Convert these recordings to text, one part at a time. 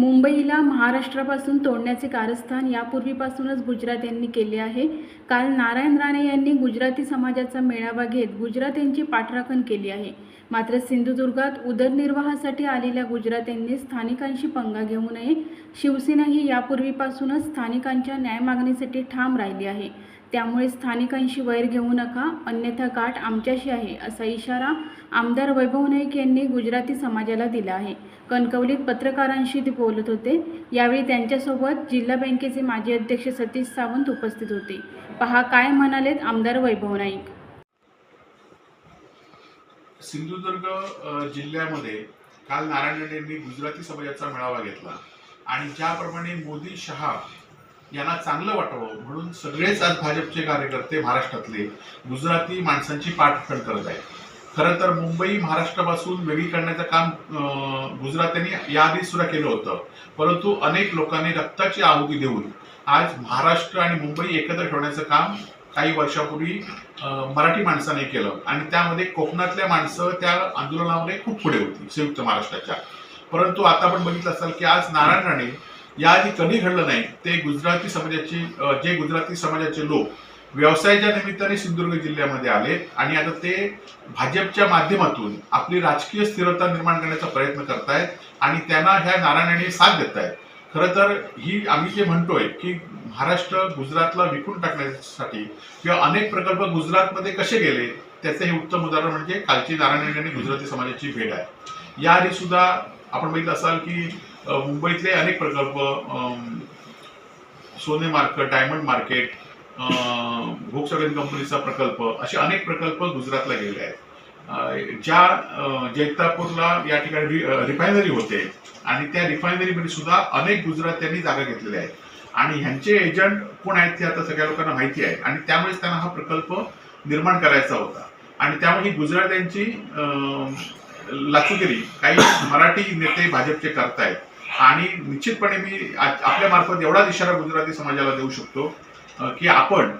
मुंबईला महाराष्ट्रापासून तोडण्याचे कारस्थान यापूर्वीपासूनच गुजरात यांनी केले आहे. काल नारायण राणे यांनी गुजराती समाजाचा मेळावा घेत गुजरात यांची पाठराखण केली आहे. मात्र सिंधुदुर्गात उदरनिर्वाहासाठी आलेल्या गुजरात यांनी स्थानिकांशी पंगा घेऊ नये. शिवसेना ही यापूर्वीपासूनच स्थानिकांच्या न्याय मागणीसाठी ठाम राहिली आहे. त्यामुळे स्थानिकांशी वैर घेऊ नका अन्यथा गाठ आमच्याशी आहे असा इशारा आमदार वैभव नाईक यांनी गुजराती समाजाला दिला आहे. कणकवलीत पत्रकारांशी ते बोलत होते. यावेळी त्यांच्यासोबत जिल्हा बँकेचे माजी अध्यक्ष सतीश सावंत उपस्थित होते. पहा काय म्हणालेत आमदार वैभव नाईक. सिंधुदुर्ग जिल्ह्यामध्ये काल नारायण यांनी गुजराती समाजाचा मेळावा घेतला. आणि ज्याप्रमाणे मोदी शहा यांना चांगलं वाटावं म्हणून सगळेच आज भाजपचे कार्यकर्ते महाराष्ट्रातले गुजराती माणसांची पाठराखण करत आहेत. खरं तर मुंबई महाराष्ट्रापासून वेगळी करण्याचं काम अ, गुजरात्यांनी याआधी सुद्धा केलं होतं. परंतु अनेक लोकांनी रक्ताची आहुती देऊन आज महाराष्ट्र आणि मुंबई एकत्र ठेवण्याचं काम काही वर्षापूर्वी मराठी माणसाने केलं. आणि त्यामध्ये कोकणातल्या माणसं त्या आंदोलनामध्ये खूप पुढे होती संयुक्त महाराष्ट्राच्या. परंतु आता आपण बघितलं असाल की आज नारायण राणे याआधी कधी घडलं नाही ते गुजराती समाजाची जे गुजराती समाजाचे लोक व्यवसायाच्या निमित्ताने सिंधुदुर्ग जिल्ह्यामध्ये आले आणि आता ते भाजपच्या माध्यमातून आपली राजकीय स्थिरता निर्माण करण्याचा प्रयत्न करतायत आणि त्यांना ह्या नारायणाने साथ देत आहेत खरं तर ही आम्ही जे म्हणतोय की महाराष्ट्र गुजरातला विकून टाकण्यासाठी किंवा अनेक प्रकल्प गुजरातमध्ये कसे गेले त्याचं हे उत्तम उदाहरण म्हणजे कालची नारायण आणि गुजराती समाजाची भेट आहे. याआधी सुद्धा आपण बघितलं असाल की मुंबईतले अनेक प्रकल्प सोने मार्केट डायमंड मार्केट व्होक्सवॅगन कंपनीचा प्रकल्प असे अनेक प्रकल्प गुजरातला गेले आहेत. ज्या जैतापूरला या ठिकाणी रि- रिफायनरी होते आणि त्या रिफायनरीमध्ये सुद्धा अनेक गुजरात्यांनी जागा घेतलेल्या आहेत. आणि ह्यांचे एजंट कोण आहेत ते आता सगळ्या लोकांना माहिती आहे. आणि त्यामुळेच त्यांना हा प्रकल्प निर्माण करायचा होता. आणि त्यामुळे ही गुजरात्यांची लाचुगिरी काही मराठी नेते भाजपचे करतायत. आणि निश्चितपणे मी आपल्या मार्फत एवढाच इशारा गुजराती समाजाला देऊ शकतो. की आपण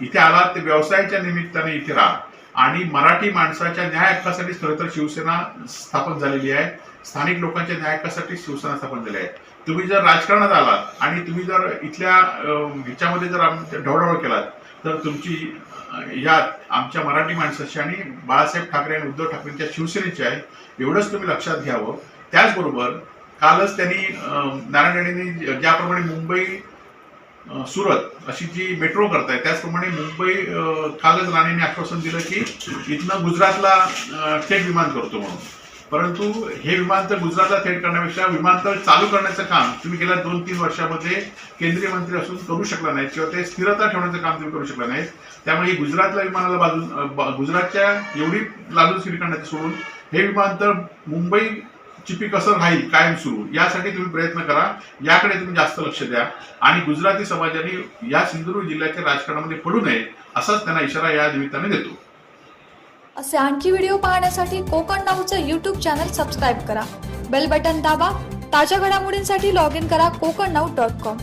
इथे आलात ते व्यवसायाच्या निमित्ताने इथे राहा. आणि मराठी माणसाच्या न्याय खरं तर शिवसेना स्थापन झालेली आहे. स्थानिक लोकांच्या न्याय हक्कासाठी शिवसेना स्थापन झाली आहे. तुम्ही जर राजकारणात आलात आणि तुम्ही जर इथल्या ह्याच्यामध्ये जर ढवढवळ केलात तर तुमची यात आमच्या मराठी माणसाची आणि बाळासाहेब ठाकरे आणि उद्धव ठाकरेंच्या शिवसेनेची आहे. एवढंच तुम्ही लक्षात घ्यावं. त्याचबरोबर कालच त्यांनी नारायण राणेंनी ज्याप्रमाणे मुंबई सुरत अशी जी मेट्रो करताय त्याचप्रमाणे मुंबई कालच राणेंनी आश्वासन दिलं की इथनं गुजरातला थेट विमान करतो म्हणून. परंतु हे विमानतळ गुजरातला थेट करण्यापेक्षा विमानतळ चालू करण्याचं काम तुम्ही गेल्या दोन तीन वर्षामध्ये केंद्रीय मंत्री असून करू शकला नाही किंवा ते स्थिरता ठेवण्याचं काम तुम्ही करू शकला नाही त्यामुळे गुजरातला विमानाला बाजू गुजरातच्या एवढी लाजून स्थिर करण्याचं सोडून हे विमानतळ मुंबई चिपी कसं राहील कायम सुरू. यासाठी तुम्ही प्रयत्न करा. याकडे तुम्ही जास्त लक्ष द्या. आणि गुजराती समाजाने या सिंधुदुर्ग जिल्ह्याच्या राजकारणामध्ये पडू नये असाच त्यांना इशारा या निमित्ताने देतो. असे आणखी व्हिडिओ पाहण्यासाठी कोकण नाऊचं यूट्यूब चॅनल सबस्क्राईब करा. बेल बटन दाबा. ताज्या घडामोडींसाठी लॉग इन करा कोकण नाऊ डॉट कॉम